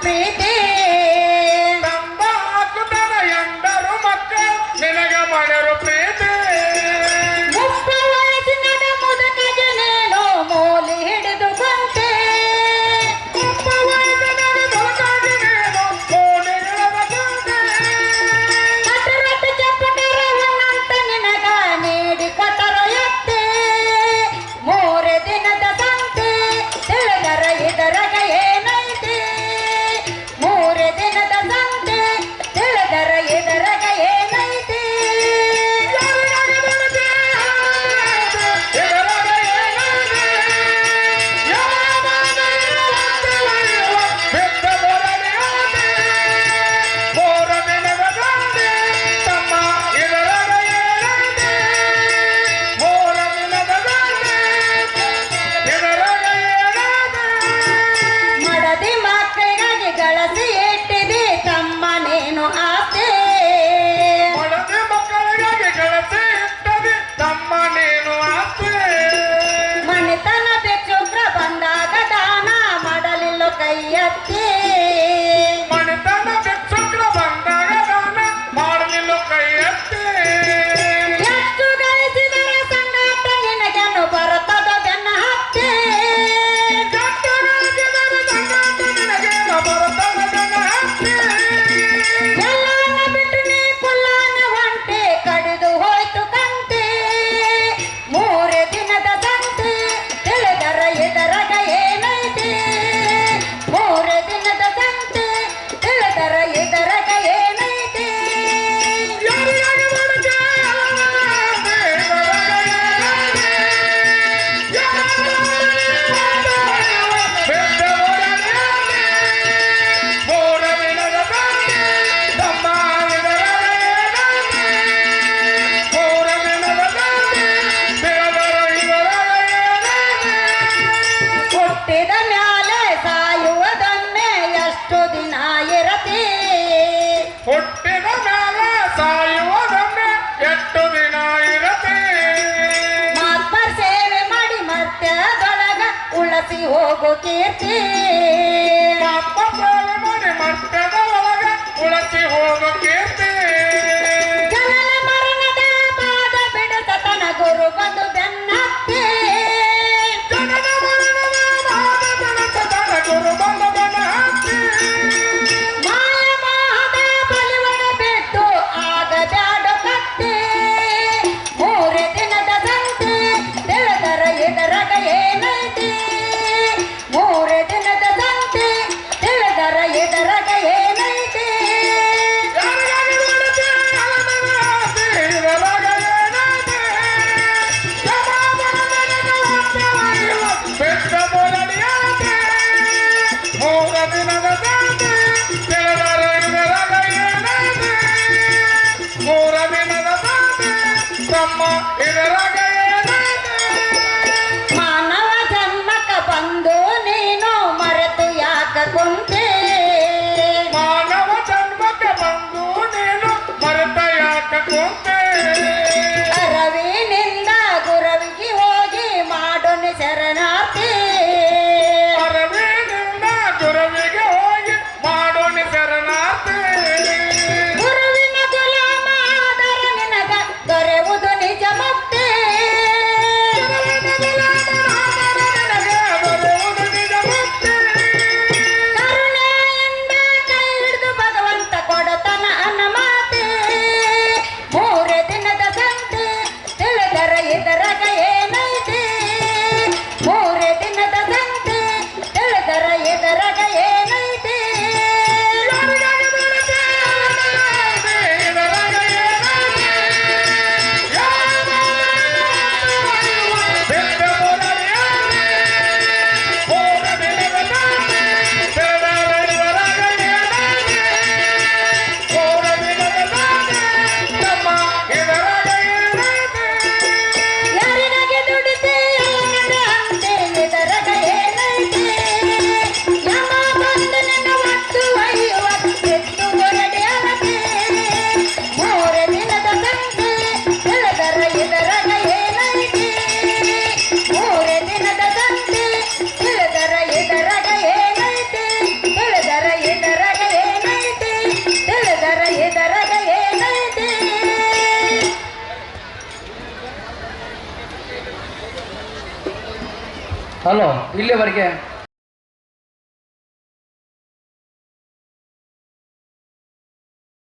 ಪ್ರೀತಿ. ನಂಬ ಹಾಕುತ್ತಾರ ಎಂದರು ಮಕ್ಕಳು ನಿನಗ ಮಾಡರು ಆಗಿರತಿ ಹುಟ್ಟಿದ ಸಾಯುವ ಸಾಯುವುದೊಮ್ಮೆ ಎಷ್ಟು ದಿನ ಇರತಿ ಮಾತ್ಮ ಸೇವೆ ಮಾಡಿ ಮತ್ತೆ ದೊಳಗ ಉಳಸಿ ಹೋಗು ಕೀರ್ತಿ. ತಮ್ಮ ಇದರ ஹலோ இல்லை வரைக்கும்